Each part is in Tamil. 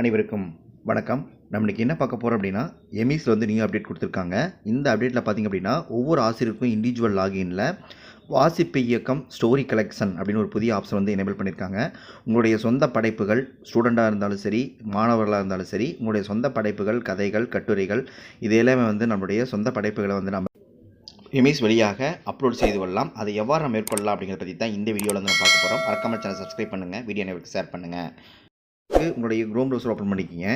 அனைவருக்கும் வணக்கம். நம்ம என்ன பார்க்க போகிறோம் அப்படின்னா எம்இஸில் வந்து நியூ அப்டேட் கொடுத்துருக்காங்க. இந்த அப்டேட்டில் பார்த்தீங்க அப்படின்னா ஒவ்வொரு ஆசிரியருக்கும் இண்டிவிஜுவல் லாகின்ல வாசிப்பு இயக்கம் ஸ்டோரி கலெக்ஷன் அப்படின்னு ஒரு புதிய ஆப்ஷன் வந்து எனேபிள் பண்ணியிருக்காங்க. உங்களுடைய சொந்த படைப்புகள் ஸ்டூடெண்ட்டாக இருந்தாலும் சரி மாணவர்களாக இருந்தாலும் சரி உங்களுடைய சொந்த படைப்புகள் கதைகள் கட்டுரைகள் இது எல்லாமே வந்து நம்மளுடைய சொந்த படைப்புகளை வந்து நம்ம எமிஸ் வழியாக அப்லோட் செய்து கொள்ளலாம். அதை எவ்வாறு நம்ம மேற்கொள்ளலாம் அப்படிங்கிறத பற்றி தான் இந்த வீடியோவில் வந்து நம்ம பார்க்க போகிறோம் மறக்காமல் சேனல் சப்ஸ்கிரைப் பண்ணுங்கள் வீடியோ அனைவருக்கு ஷேர் பண்ணுங்கள் உங்களுடைய க்ரோம் ப்ரௌசர் ஓப்பன் பண்ணிக்கிங்க.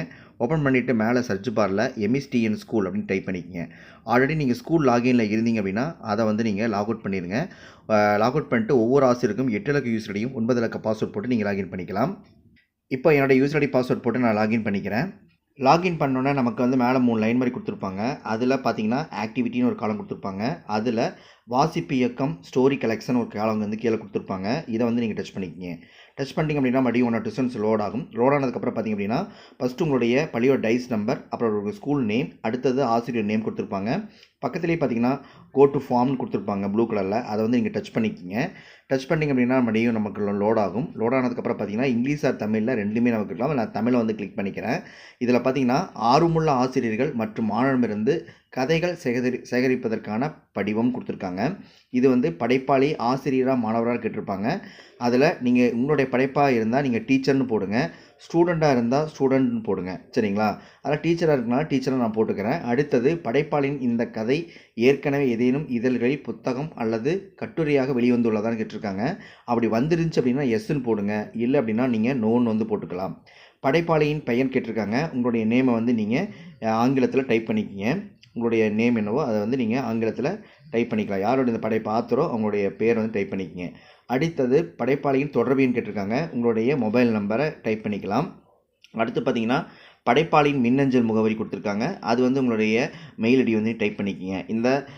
ஓப்பன் பண்ணிவிட்டு மேலே சர்ச் பாரில் எம்எஸ்டிஎன் ஸ்கூல் அப்படின்னு டைப் பண்ணிக்கங்க. ஆல்ரெடி நீங்கள் ஸ்கூல் லாகின்ல இருந்தீங்க அப்படின்னா அதை வந்து நீங்கள் லாக் அவுட் பண்ணிடுங்க லாக் அவுட் பண்ணிட்டு ஒவ்வொரு ஆசிரியருக்கும் எட்டு இலக்க யூஸ் ஐடியும் ஒன்பது இலக்க பாஸ்வேர்ட் போட்டு நீங்கள் லாகின் பண்ணிக்கலாம். இப்போ என்னோடய யூஸ் ஐடி பாஸ்வேர்ட் போட்டு நான் லாகின் பண்ணிக்கிறேன். லாகின் பண்ணோன்னே நமக்கு வந்து மேலே மூணு லைன் மாதிரி கொடுத்துருப்பாங்க. அதில் பார்த்தீங்கன்னா ஆக்டிவிட்டின்னு ஒரு காலம் கொடுத்துருப்பாங்க. அதில் வாசிப்பு இயக்கம் ஸ்டோரி கலெக்ஷன் ஒரு காலம் வந்து கீழே கொடுத்துருப்பாங்க. இதை வந்து நீங்கள் டச் பண்ணிக்கிங்க. டச் பண்ணிங்க அப்படின்னா மறுபடியும் ஒன் டிஸ்டன்ஸ் லோட் ஆகும். லோட் ஆனதுக்கப்புறம் பார்த்தீங்க அப்படின்னா ஃபஸ்ட்டு உங்களுடைய பள்ளியோட டைஸ் நம்பர் அப்புறம் ஒரு ஸ்கூல் நேம் அடுத்தது ஆசிரியர் நேம் கொடுத்துருப்பாங்க. பக்கத்துலேயே பார்த்தீங்கன்னா கோ டு ஃபார்ம்னு கொடுத்துருப்பாங்க ப்ளூ கலரில் அதை வந்து நீங்கள் டச் பண்ணிக்கிங்க. டச் பண்ணிங்க அப்படின்னா மறுபடியும் நமக்கு லோட் ஆகும். லோட் ஆனதுக்கப்புறம் பார்த்தீங்கன்னா இங்கிலீஷ் ஆர் தமிழில் ரெண்டுமே நமக்கு இருக்கலாம். நான் தமிழை வந்து கிளிக் பண்ணிக்கிறேன். இதில் பார்த்தீங்கன்னா ஆர்வமுள்ள ஆசிரியர்கள் மற்றும் மாணவரிடமிருந்து கதைகள் சேகரி சேகரிப்பதற்கான படிவம் கொடுத்துருக்காங்க. இது வந்து படைப்பாளி ஆசிரியராக மாணவராக கேட்டிருப்பாங்க. அதில் நீங்கள் உங்களுடைய படைப்பாக இருந்தால் நீங்கள் டீச்சர்னு போடுங்க. ஸ்டூடெண்ட்டாக இருந்தால் ஸ்டூடெண்ட்னு போடுங்க. சரிங்களா? அதில் டீச்சராக இருக்கனால டீச்சரை நான் போட்டுக்கிறேன். அடுத்தது படைப்பாளின் இந்த கதை ஏற்கனவே ஏதேனும் இதழ்களில் புத்தகம் அல்லது கட்டுரையாக வெளிவந்துள்ளதான்னு கேட்டிருக்காங்க. அப்படி வந்துருந்துச்சு அப்படின்னா எஸ்ன்னு போடுங்க. இல்லை அப்படின்னா நீங்கள் நோன்னு வந்து போட்டுக்கலாம். படைப்பாளியின் பெயர் கேட்டிருக்காங்க. உங்களுடைய நேமை வந்து நீங்கள் ஆங்கிலத்தில் டைப் பண்ணிக்கிங்க. உங்களுடைய நேம் என்னவோ அதை வந்து நீங்கள் ஆங்கிலத்தில் டைப் பண்ணிக்கலாம். யாரோட இந்த படைப்பு ஆத்தரோ அவங்களுடைய பேர் வந்து டைப் பண்ணிக்கங்க. அடுத்தது படைப்பாளியின் தொடர்பின்னு கேட்டிருக்காங்க. உங்களுடைய மொபைல் நம்பரை டைப் பண்ணிக்கலாம். அடுத்து பார்த்தீங்கன்னா படைப்பாளியின் மின்னஞ்சல் முகவரி கொடுத்துருக்காங்க. அது வந்து உங்களுடைய மெயில் ஐடி வந்து டைப் பண்ணிக்கிங்க. இந்த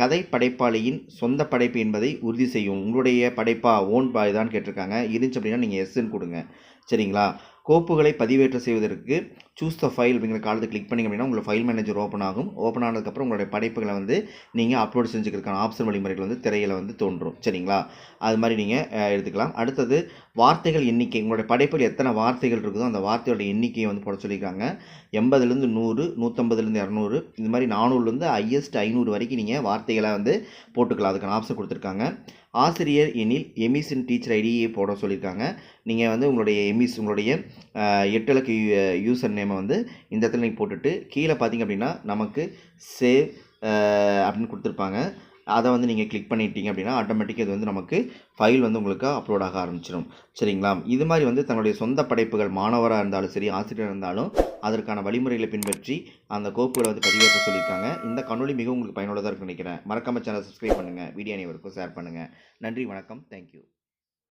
கதை படைப்பாளியின் சொந்த படைப்பு என்பதை உறுதி செய்யும். உங்களுடைய படைப்பா ஓன் பாய்தான்னு கேட்டிருக்காங்க. இருந்துச்சு அப்படின்னா நீங்கள் எஸ்ன்னு கொடுங்க. சரிங்களா? கோப்புகளை பதிவேற்றம் செய்வதற்கு சூஸ் த ஃபைல் அப்படிங்கிற காலத்தை கிளிக் பண்ணிங்க அப்படின்னா உங்களுக்கு ஃபைல் மேனேஜர் ஓப்பன் ஆகும். ஓப்பன் ஆனதுக்கப்புறம் உங்களுடைய படைப்புகளை வந்து நீங்கள் அப்லோட் செஞ்சுக்கிறதுக்கான ஆப்ஷன் வழிமுறைகள் வந்து திரையில் வந்து தோன்றும். சரிங்களா? அது மாதிரி நீங்கள் எடுத்துக்கலாம். அடுத்தது வார்த்தைகள் எண்ணிக்கை. உங்களுடைய படைப்பில் எத்தனை வார்த்தைகள் இருக்குதோ அந்த வார்த்தையோட எண்ணிக்கையை வந்து போட சொல்லியிருக்காங்க. எண்பதுலேருந்து நூறு நூற்றம்பதுலேருந்து இரநூறு இது மாதிரி நானூறுலேருந்து ஹையஸ்ட் ஐநூறு வரைக்கும் நீங்கள் வார்த்தைகளை வந்து போட்டுக்கலாம். அதுக்கான ஆப்ஷன் கொடுத்துருக்காங்க. ஆசிரியர் எனில் எமிஸின் டீச்சர் ஐடியை போட சொல்லியிருக்காங்க. நீங்கள் வந்து உங்களுடைய எமிஸ் உங்களுடைய எட்டு இலக்கு யூசர் நேமை வந்து இந்த இடத்துல நீங்கள் போட்டுட்டு கீழே பார்த்தீங்க அப்படின்னா நமக்கு சேவ் அப்படின்னு கொடுத்துருப்பாங்க. அதை வந்து நீங்கள் கிளிக் பண்ணிட்டீங்க அப்படின்னா ஆட்டோமேட்டிக்காக இது வந்து நமக்கு ஃபைல் வந்து உங்களுக்கு அப்லோட் ஆக ஆரம்பிச்சிடும் சரிங்களா? இது மாதிரி வந்து தன்னுடைய சொந்த படைப்புகள் மாணவராக இருந்தாலும் சரி ஆசிரியராக இருந்தாலும் அதற்கான வழிமுறைகளை பின்பற்றி அந்த கோப்புகளை வந்து பதிவேற்ற சொல்லியிருக்காங்க. இந்த கண்ணொலி மிகவும் உங்களுக்கு பயனுள்ளதாக இருக்குன்னு நினைக்கிறேன். மறக்காம சேனல் சப்ஸ்கிரைப் பண்ணுங்கள் வீடியோ அனைவருக்கும் ஷேர் பண்ணுங்கள் நன்றி வணக்கம். தேங்க்யூ